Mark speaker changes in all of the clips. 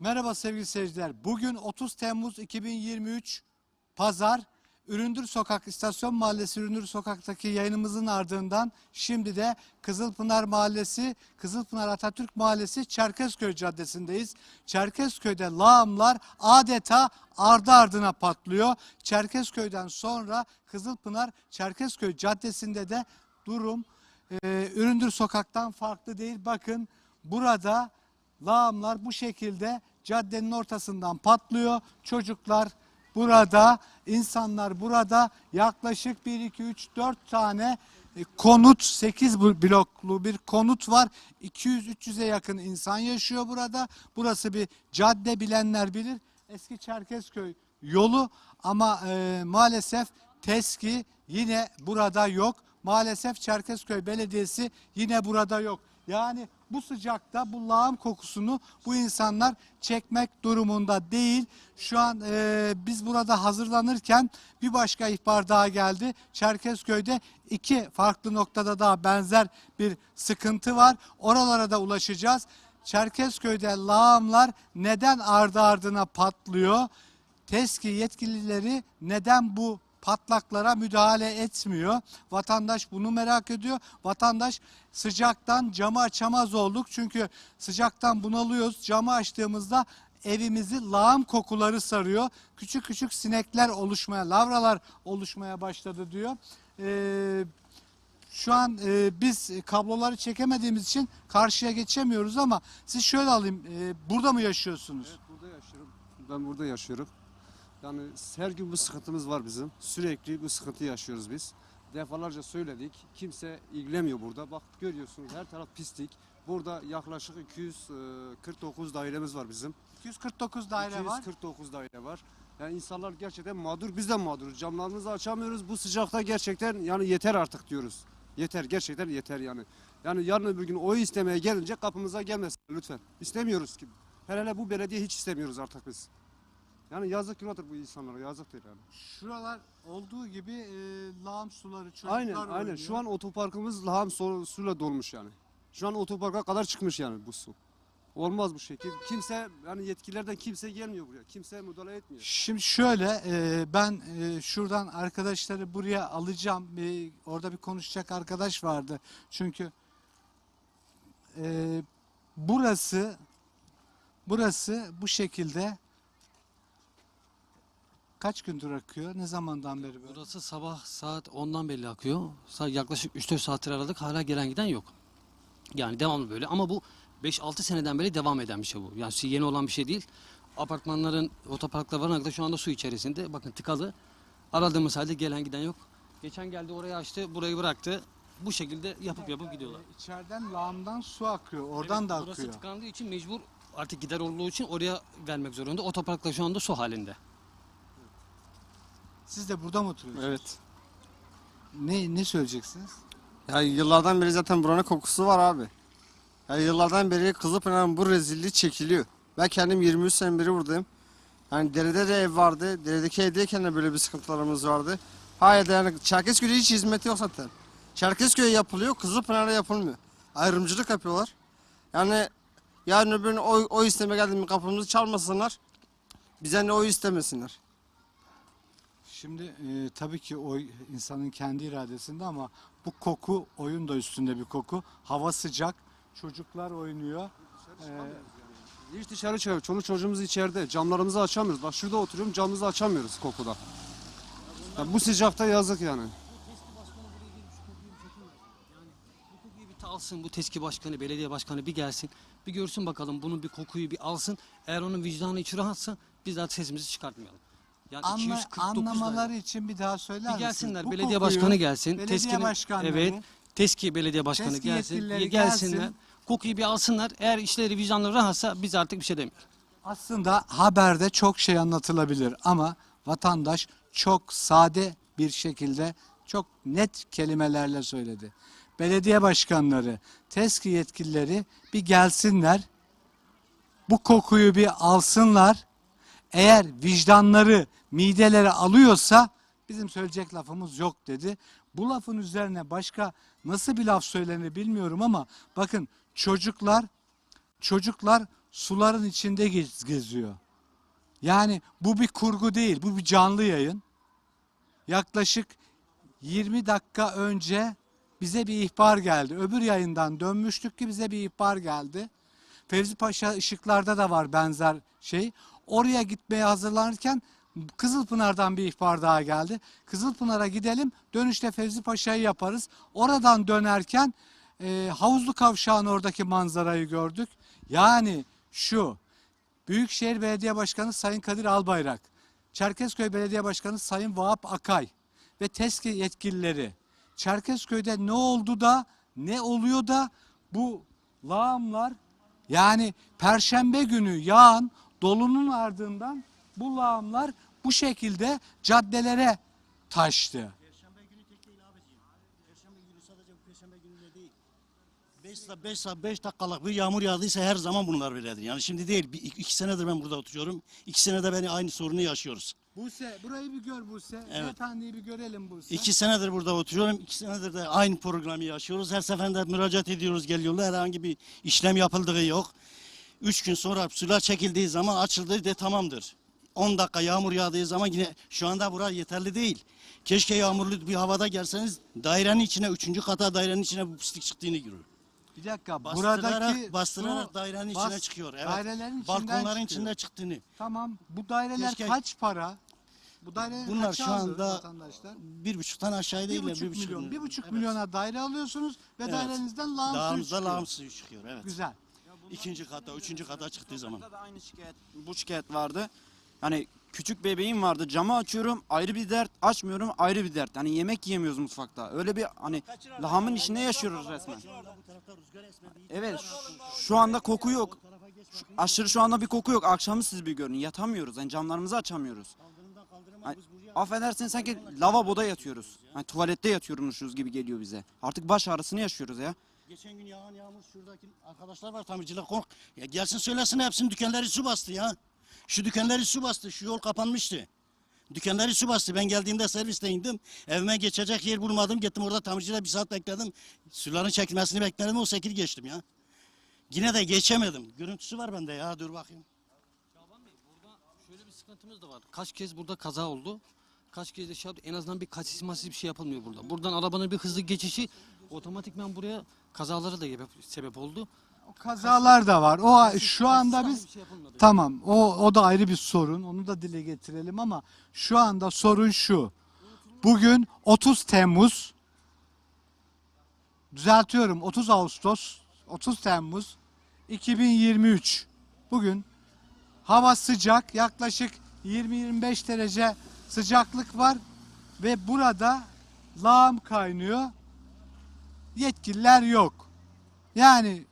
Speaker 1: Merhaba sevgili seyirciler. Bugün 30 Temmuz 2023 Pazar. Üründür Sokak, İstasyon Mahallesi Üründür Sokak'taki yayınımızın ardından şimdi de Kızılpınar Mahallesi, Kızılpınar Atatürk Mahallesi Çerkezköy Caddesi'ndeyiz. Çerkezköy'de lağımlar adeta ardı ardına patlıyor. Çerkezköy'den sonra Kızılpınar Çerkezköy Caddesi'nde de durum e, Üründür Sokak'tan farklı değil. Bakın burada lağımlar bu şekilde caddenin ortasından patlıyor. Çocuklar burada, insanlar burada yaklaşık 1, 2, 3, 4 tane e, konut, 8 bloklu bir konut var. 200-300'e yakın insan yaşıyor burada. Burası bir cadde bilenler bilir. Eski Çerkezköy yolu ama e, maalesef TESKİ yine burada yok. Maalesef Çerkezköy Belediyesi yine burada yok. Yani bu sıcakta bu lağım kokusunu bu insanlar çekmek durumunda değil. Şu an e, biz burada hazırlanırken bir başka ihbar daha geldi. Çerkezköy'de iki farklı noktada daha benzer bir sıkıntı var. Oralara da ulaşacağız. Çerkezköy'de lağımlar neden ardı ardına patlıyor? TESKİ yetkilileri neden bu patlaklara müdahale etmiyor? Vatandaş bunu merak ediyor. Vatandaş sıcaktan camı açamaz olduk. Çünkü sıcaktan bunalıyoruz. Camı açtığımızda evimizi lağım kokuları sarıyor. Küçük küçük sinekler oluşmaya, lavralar oluşmaya başladı diyor. Ee, şu an e, biz kabloları çekemediğimiz için karşıya geçemiyoruz ama siz şöyle alayım. e, burada mı yaşıyorsunuz?
Speaker 2: Evet burada yaşıyorum. Ben burada yaşıyorum. Yani her gün bu sıkıntımız var bizim. Sürekli bu sıkıntı yaşıyoruz biz. Defalarca söyledik. Kimse ilgilenmiyor burada. Bak görüyorsunuz her taraf pislik. Burada yaklaşık 249 dairemiz var bizim.
Speaker 1: 249 daire var.
Speaker 2: 249 daire var. Yani insanlar gerçekten mağdur. Biz de mağduruz. Camlarımızı açamıyoruz. Bu sıcakta gerçekten yani yeter artık diyoruz. Yeter gerçekten yeter yani. Yani yarın öbür gün oy istemeye gelince kapımıza gelmesin lütfen. İstemiyoruz ki. Hele hele bu belediye hiç istemiyoruz artık biz. Yani yazık günahtır bu insanlara yazıktır yani.
Speaker 1: Şuralar olduğu gibi e, lağım suları çocuklar
Speaker 2: Aynen aynen
Speaker 1: oynuyor.
Speaker 2: şu an otoparkımız laham su, suyla dolmuş yani. Şu an otoparka kadar çıkmış yani bu su. Olmaz bu şekil. Kimse yani yetkililerden kimse gelmiyor buraya. Kimse müdahale etmiyor.
Speaker 1: Şimdi şöyle e, ben e, şuradan arkadaşları buraya alacağım. Bir, orada bir konuşacak arkadaş vardı. Çünkü e, burası burası bu şekilde kaç gündür akıyor? Ne zamandan beri böyle?
Speaker 3: Burası sabah saat 10'dan belli akıyor. Sa- Yaklaşık 3-4 saattir aradık. Hala gelen giden yok. Yani devamlı böyle. Ama bu 5-6 seneden beri devam eden bir şey bu. Yani yeni olan bir şey değil. Apartmanların, otoparklar var da şu anda su içerisinde. Bakın tıkalı. Aradığımız halde gelen giden yok. Geçen geldi orayı açtı, burayı bıraktı. Bu şekilde yapıp yapıp gidiyorlar.
Speaker 1: İçeriden lağımdan su akıyor. Oradan da
Speaker 3: Burası
Speaker 1: akıyor.
Speaker 3: tıkandığı için mecbur artık gider olduğu için oraya vermek zorunda. Otoparklar şu anda su halinde.
Speaker 1: Siz de burada mı oturuyorsunuz?
Speaker 4: Evet.
Speaker 1: Ne ne söyleyeceksiniz?
Speaker 4: Ya yıllardan beri zaten buranın kokusu var abi. Ya yıllardan beri Kızılpınar'ın bu rezilliği çekiliyor. Ben kendim 23 sene beri buradayım. Yani derede de ev vardı. Deredeki evdeyken de böyle bir sıkıntılarımız vardı. Hayır yani Çerkezköy'de hiç hizmeti yok zaten. Çerkezköy'e yapılıyor, Kızılpınar'a yapılmıyor. Ayrımcılık yapıyorlar. Yani yarın öbür gün oy, oy isteme geldiğinde kapımızı çalmasınlar. Bize ne oy istemesinler.
Speaker 1: Şimdi e, tabii ki o insanın kendi iradesinde ama bu koku oyun da üstünde bir koku. Hava sıcak, çocuklar oynuyor. E,
Speaker 2: Hiç dışarı çıkıyor. Çoluk çocuğumuz içeride. Camlarımızı açamıyoruz. Bak şurada oturuyorum camımızı açamıyoruz kokuda. Ya bu sıcakta yazık yani.
Speaker 3: Bu kokuyu bir alsın bu TESKİ başkanı, belediye başkanı bir gelsin. Bir görsün bakalım bunun bir kokuyu bir alsın. Eğer onun vicdanı içi rahatsa biz daha sesimizi çıkartmayalım. Yani
Speaker 1: anla,
Speaker 3: 249
Speaker 1: anlamaları
Speaker 3: daire.
Speaker 1: için bir daha söyler
Speaker 3: bir gelsinler.
Speaker 1: Bu
Speaker 3: belediye
Speaker 1: kokuyu
Speaker 3: başkanı gelsin.
Speaker 1: Belediye
Speaker 3: TESKİ'nin-
Speaker 1: başkanları,
Speaker 3: Evet. TESKİ belediye başkanı
Speaker 1: TESKİ
Speaker 3: gelsin. gelsinler.
Speaker 1: gelsin.
Speaker 3: Kokuyu bir alsınlar. Eğer işleri vicdanları rahatsa biz artık bir şey demiyoruz.
Speaker 1: Aslında haberde çok şey anlatılabilir ama vatandaş çok sade bir şekilde çok net kelimelerle söyledi. Belediye başkanları, TESKİ yetkilileri bir gelsinler, bu kokuyu bir alsınlar. Eğer vicdanları, mideleri alıyorsa bizim söyleyecek lafımız yok dedi. Bu lafın üzerine başka nasıl bir laf söylenir bilmiyorum ama bakın çocuklar çocuklar suların içinde gez- geziyor. Yani bu bir kurgu değil, bu bir canlı yayın. Yaklaşık 20 dakika önce bize bir ihbar geldi. Öbür yayından dönmüştük ki bize bir ihbar geldi. Fevzi Paşa ışıklarda da var benzer şey. Oraya gitmeye hazırlanırken Kızılpınar'dan bir ihbar daha geldi. Kızılpınar'a gidelim dönüşte Fevzi Paşa'yı yaparız. Oradan dönerken e, Havuzlu Kavşağı'nın oradaki manzarayı gördük. Yani şu Büyükşehir Belediye Başkanı Sayın Kadir Albayrak, Çerkezköy Belediye Başkanı Sayın Vahap Akay ve TESKİ yetkilileri Çerkezköy'de ne oldu da ne oluyor da bu lağımlar yani perşembe günü yağan dolunun ardından bu lağımlar bu şekilde caddelere taştı.
Speaker 5: Perşembe günü tek değil abiciğim. Perşembe günü sadece bu perşembe gününe değil. 5 saat 5 saat 5 dakikalık bir yağmur yağdıysa her zaman bunlar böyledir. Yani şimdi değil. Bir, iki senedir ben burada oturuyorum. İki senede beni aynı sorunu yaşıyoruz.
Speaker 1: Buse burayı bir gör Buse.
Speaker 5: Evet.
Speaker 1: Efendiyi bir görelim Buse.
Speaker 5: İki senedir burada oturuyorum. İki senedir de aynı programı yaşıyoruz. Her seferinde müracaat ediyoruz geliyorlar. Herhangi bir işlem yapıldığı yok. Üç gün sonra sular çekildiği zaman açıldı de tamamdır. 10 dakika yağmur yağdığı zaman yine şu anda bura yeterli değil. Keşke yağmurlu bir havada gelseniz dairenin içine, üçüncü kata dairenin içine bu pislik çıktığını görür.
Speaker 1: Bir dakika
Speaker 5: Bastırarak,
Speaker 1: buradaki
Speaker 5: bastırarak dairenin
Speaker 1: bas-
Speaker 5: içine çıkıyor. Evet.
Speaker 1: Dairelerin içinden
Speaker 5: Balkonların
Speaker 1: çıkıyor.
Speaker 5: içinde çıktığını.
Speaker 1: Tamam bu daireler
Speaker 5: Keşke-
Speaker 1: kaç para? Bu daireler
Speaker 5: Bunlar
Speaker 1: kaça
Speaker 5: şu anda
Speaker 1: vatandaşlar?
Speaker 5: bir buçuktan aşağı
Speaker 1: Bir
Speaker 5: değil de
Speaker 1: buçuk
Speaker 5: bir buçuk
Speaker 1: milyon, bir buçuk
Speaker 5: Evet.
Speaker 1: milyona daire alıyorsunuz ve
Speaker 5: Evet.
Speaker 1: dairenizden lağım suyu
Speaker 5: Lağımıza
Speaker 1: çıkıyor.
Speaker 5: lağım suyu çıkıyor. Evet.
Speaker 1: Güzel.
Speaker 5: İkinci kata, üçüncü kata çıktığı zaman.
Speaker 6: da aynı şikayet, bu şikayet vardı. Hani küçük bebeğim vardı. Camı açıyorum ayrı bir dert, açmıyorum ayrı bir dert. Hani yemek yiyemiyoruz mutfakta. Öyle bir hani lahamın içinde yaşıyoruz resmen. Evet. şu- anda koku yok. Şu- aşırı şu anda bir koku yok. Akşamı siz bir görün. Yatamıyoruz. Yani camlarımızı açamıyoruz. Hani, affedersin sanki lavaboda yatıyoruz. Hani tuvalette yatıyormuşuz gibi geliyor bize. Artık baş ağrısını yaşıyoruz ya.
Speaker 5: Geçen gün yağan yağmur şuradaki arkadaşlar var tamirciler kork. Ya gelsin söylesin hepsinin dükkanları su bastı ya. Şu dükkanları su bastı. Şu yol kapanmıştı. Dükkanları su bastı. Ben geldiğimde serviste indim. Evime geçecek yer bulmadım. Gittim orada tamircide bir saat bekledim. Suların çekilmesini bekledim. O şekil geçtim ya. Yine de geçemedim. Görüntüsü var bende ya. Dur bakayım.
Speaker 3: Şaban Bey burada şöyle bir sıkıntımız da var. Kaç kez burada kaza oldu. Kaç kez de şey yaptı. En azından bir kaçış maçsız bir şey yapılmıyor burada. Buradan arabanın bir hızlı geçişi otomatikman buraya kazalara da sebep, oldu.
Speaker 1: O kazalar da var. O şu anda biz
Speaker 3: şey
Speaker 1: tamam o o da ayrı bir sorun. Onu da dile getirelim ama şu anda sorun şu. Bugün 30 Temmuz düzeltiyorum 30 Ağustos 30 Temmuz 2023. Bugün hava sıcak yaklaşık 20-25 derece sıcaklık var ve burada lağım kaynıyor. Yetkililer yok. Yani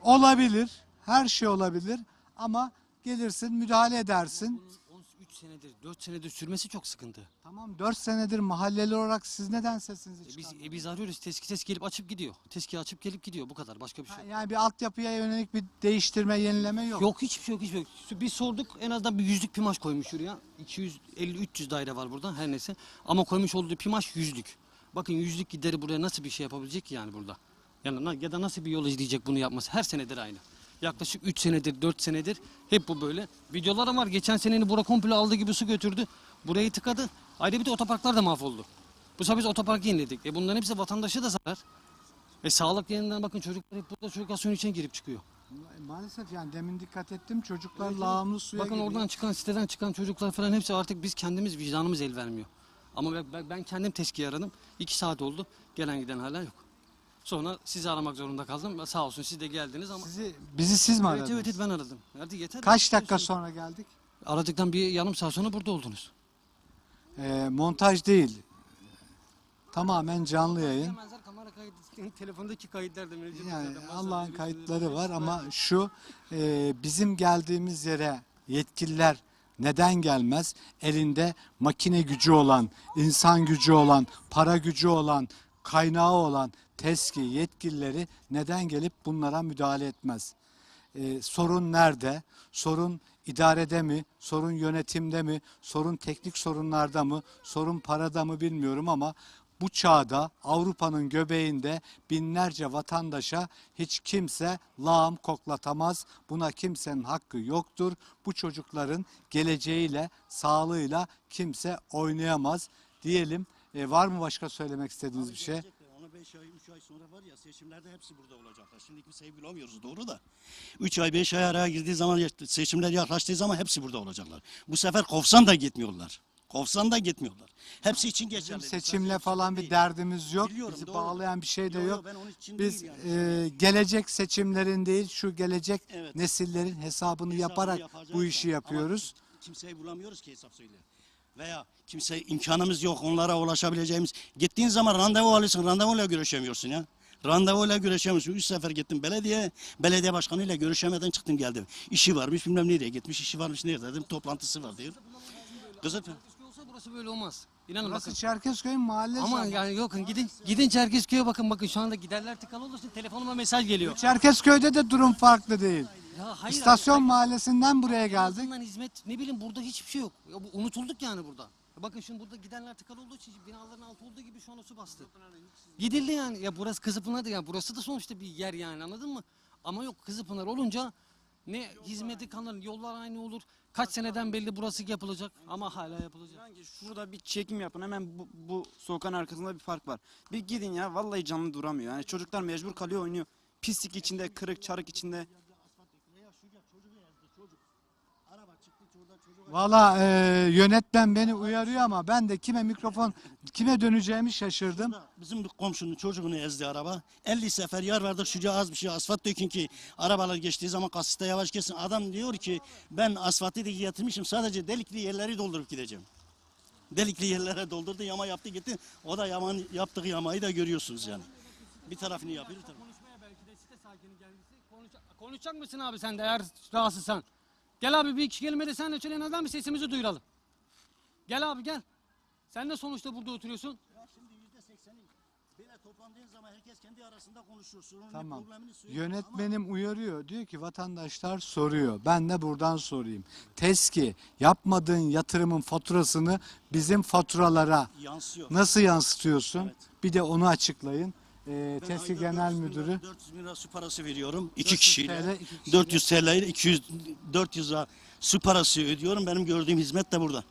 Speaker 1: olabilir, her şey olabilir ama gelirsin müdahale edersin.
Speaker 3: Bunun 13 senedir, 4 senedir sürmesi çok sıkıntı.
Speaker 1: Tamam 4 senedir mahalleli olarak siz neden sesinizi
Speaker 3: E biz, e biz arıyoruz. Teski test gelip açıp gidiyor. Teski açıp gelip gidiyor. Bu kadar. Başka bir şey yok.
Speaker 1: Yani bir altyapıya yönelik bir değiştirme, yenileme yok.
Speaker 3: Yok hiçbir şey yok. Hiçbir şey yok. Biz sorduk en azından bir yüzlük pimaş koymuş şuraya. 250-300 daire var burada her neyse. Ama koymuş olduğu pimaş yüzlük. Bakın yüzlük gideri buraya nasıl bir şey yapabilecek ki yani burada. Yani ya da nasıl bir yol izleyecek bunu yapması. Her senedir aynı. Yaklaşık 3 senedir 4 senedir hep bu böyle. Videolar var. Geçen seneni bura komple aldığı gibi su götürdü. Burayı tıkadı. Ayrıca bir de otoparklar da mahvoldu. Bu sefer biz otoparkı yeniledik. E bunların hepsi vatandaşa da zarar. E sağlık yerinden bakın çocuklar hep burada çocuklar suyun içine girip çıkıyor.
Speaker 1: Maalesef yani demin dikkat ettim çocuklar lağımlı suya
Speaker 3: Bakın
Speaker 1: giriyor.
Speaker 3: oradan çıkan siteden çıkan çocuklar falan hepsi artık biz kendimiz vicdanımız el vermiyor. Ama ben, kendim teskiye aradım. İki saat oldu. Gelen giden hala yok. Sonra sizi aramak zorunda kaldım. Sağ olsun siz de geldiniz ama.
Speaker 1: Sizi, bizi siz mi aradınız?
Speaker 3: evet evet, ben aradım. Hadi yeter.
Speaker 1: Kaç dakika
Speaker 3: Konuşun.
Speaker 1: sonra geldik?
Speaker 3: Aradıktan bir yarım saat sonra burada oldunuz.
Speaker 1: Ee, montaj değil. Tamamen canlı yayın.
Speaker 3: Kamera kaydı, telefondaki kayıtlar da mevcut.
Speaker 1: Yani
Speaker 3: zaten.
Speaker 1: Allah'ın kayıtları var ama şu e, bizim geldiğimiz yere yetkililer neden gelmez? Elinde makine gücü olan, insan gücü olan, para gücü olan, kaynağı olan TESKİ yetkilileri neden gelip bunlara müdahale etmez? E, sorun nerede? Sorun idarede mi? Sorun yönetimde mi? Sorun teknik sorunlarda mı? Sorun parada mı bilmiyorum ama bu çağda Avrupa'nın göbeğinde binlerce vatandaşa hiç kimse lağım koklatamaz. Buna kimsenin hakkı yoktur. Bu çocukların geleceğiyle, sağlığıyla kimse oynayamaz diyelim. E, var mı başka söylemek istediğiniz bir şey?
Speaker 5: Onu 5 ay, 3 ay sonra var ya seçimlerde hepsi burada olacaklar. Şimdi kimseyi bulamıyoruz doğru da. 3 ay, 5 ay araya girdiği zaman seçimler yaklaştığı zaman hepsi burada olacaklar. Bu sefer kovsan da gitmiyorlar. Kovsan da gitmiyorlar. Hepsi için
Speaker 1: Bizim
Speaker 5: geçerli.
Speaker 1: seçimle
Speaker 5: Sadece
Speaker 1: falan bir
Speaker 5: değil.
Speaker 1: derdimiz yok.
Speaker 5: Biliyorum,
Speaker 1: Bizi
Speaker 5: doğru.
Speaker 1: bağlayan bir şey de
Speaker 5: Yo, yo,
Speaker 1: yok.
Speaker 5: ben onun için
Speaker 1: Biz
Speaker 5: değil yani.
Speaker 1: e, gelecek seçimlerin değil şu gelecek
Speaker 5: Evet.
Speaker 1: nesillerin hesabını
Speaker 5: Hesabını
Speaker 1: yaparak
Speaker 5: yapacağız
Speaker 1: bu
Speaker 5: da
Speaker 1: işi
Speaker 5: ama
Speaker 1: yapıyoruz.
Speaker 5: Kimseyi bulamıyoruz ki hesap söyle. Veya kimse imkanımız yok onlara ulaşabileceğimiz. Gittiğin zaman randevu alıyorsun randevuyla görüşemiyorsun ya. Randevuyla görüşemiyorsun. Üç sefer gittim belediye. Belediye başkanıyla görüşemeden çıktım geldim. İşi varmış bilmem nereye gitmiş. işi varmış nerede dedim. Toplantısı var diyor. Kızım
Speaker 3: burası böyle olmaz. İnanın
Speaker 1: Burası
Speaker 3: bakın.
Speaker 1: Çerkezköy'ün mahallesi.
Speaker 3: Ama
Speaker 1: ama.
Speaker 3: yani yok gidin gidin Çerkezköy'e bakın bakın şu anda giderler tıkalı için telefonuma mesaj geliyor.
Speaker 1: Çerkezköy'de de durum farklı değil.
Speaker 3: Ya hayır,
Speaker 1: İstasyon
Speaker 3: hayır,
Speaker 1: mahallesinden buraya.
Speaker 3: En
Speaker 1: geldik.
Speaker 3: azından hizmet ne bileyim burada hiçbir şey yok. Ya bu unutulduk yani burada. Ya Bakın şimdi burada gidenler tıkalı olduğu için binaların altı olduğu gibi şu an su bastı. Gidildi yani. Ya burası Kızılpınar'dı yani. Burası da sonuçta bir yer yani anladın mı? Ama yok Kızılpınar olunca ne hizmeti kalır, yollar aynı olur. Kaç seneden belli burası yapılacak ama hala yapılacak.
Speaker 6: Sanki şurada bir çekim yapın hemen bu, bu sokağın arkasında bir park var. Bir gidin ya vallahi canlı duramıyor. Yani çocuklar mecbur kalıyor oynuyor. Pislik içinde, kırık çarık içinde.
Speaker 1: Valla e, yönetmen beni uyarıyor ama ben de kime mikrofon kime döneceğimi şaşırdım.
Speaker 5: Bizim bir komşunun çocuğunu ezdi araba. 50 sefer yar verdik şuraya az bir şey asfalt dökün ki arabalar geçtiği zaman kasiste yavaş geçsin. Adam diyor ki ben asfaltı da getirmişim sadece delikli yerleri doldurup gideceğim. Delikli yerlere doldurdu yama yaptı gitti. O da yaman yaptığı yamayı da görüyorsunuz yani. Bir tarafını yapıyor. bir tarafını-
Speaker 3: Konuşmaya belki de site sakini gelmesi. Konuşacak, konuşacak mısın abi sen de eğer rahatsızsan? Gel abi bir iki kelime de sen de söyle neden bir sesimizi duyuralım. Gel abi gel. Sen de sonuçta burada oturuyorsun.
Speaker 5: Ya şimdi yüzde sekseni böyle toplandığın zaman herkes kendi arasında konuşuyor. Sorunun
Speaker 1: Tamam.
Speaker 5: problemini söylüyor. Ama
Speaker 1: Yönetmenim uyarıyor. Diyor ki vatandaşlar soruyor. Ben de buradan sorayım. TESKİ yapmadığın yatırımın faturasını bizim faturalara
Speaker 5: yansıyor.
Speaker 1: nasıl yansıtıyorsun?
Speaker 5: Evet.
Speaker 1: Bir de onu açıklayın. TESKİ
Speaker 5: ayda
Speaker 1: Genel
Speaker 5: 400 bin
Speaker 1: Müdürü.
Speaker 5: lira- 400 bin lira su parası veriyorum. iki
Speaker 1: 400
Speaker 5: kişiyle.
Speaker 1: TL, iki kişiyle.
Speaker 5: 400 TL ile 200 400 lira su parası ödüyorum. Benim gördüğüm hizmet de burada.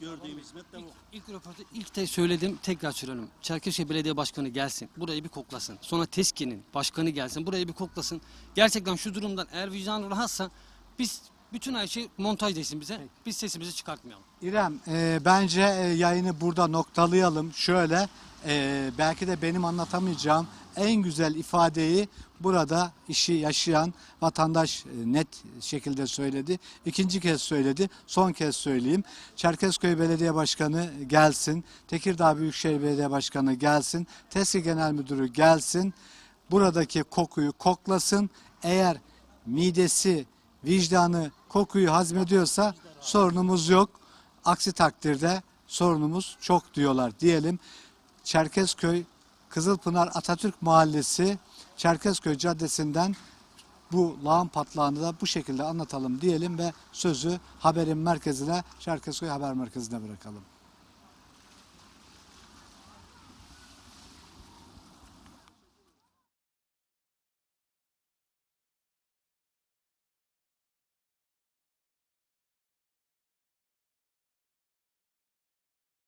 Speaker 5: Gördüğüm hizmet de bu.
Speaker 3: İlk röportajda ilk de söyledim tekrar söylüyorum. Çerkezköy Belediye Başkanı gelsin. Burayı bir koklasın. Sonra TESKİ'nin başkanı gelsin. Burayı bir koklasın. Gerçekten şu durumdan eğer vicdan rahatsa biz bütün her şey montaj desin bize. Biz sesimizi çıkartmayalım.
Speaker 1: İrem, e, bence e, yayını burada noktalayalım. Şöyle, e, belki de benim anlatamayacağım en güzel ifadeyi burada işi yaşayan vatandaş e, net şekilde söyledi. İkinci kez söyledi, son kez söyleyeyim. Çerkezköy Belediye Başkanı gelsin, Tekirdağ Büyükşehir Belediye Başkanı gelsin, TESKİ Genel Müdürü gelsin. Buradaki kokuyu koklasın. Eğer midesi, vicdanı kokuyu hazmediyorsa sorunumuz yok. Aksi takdirde sorunumuz çok diyorlar diyelim. Çerkezköy Kızılpınar Atatürk Mahallesi Çerkezköy Caddesi'nden bu lağım patlağını da bu şekilde anlatalım diyelim ve sözü haberin merkezine Çerkezköy Haber Merkezi'ne bırakalım.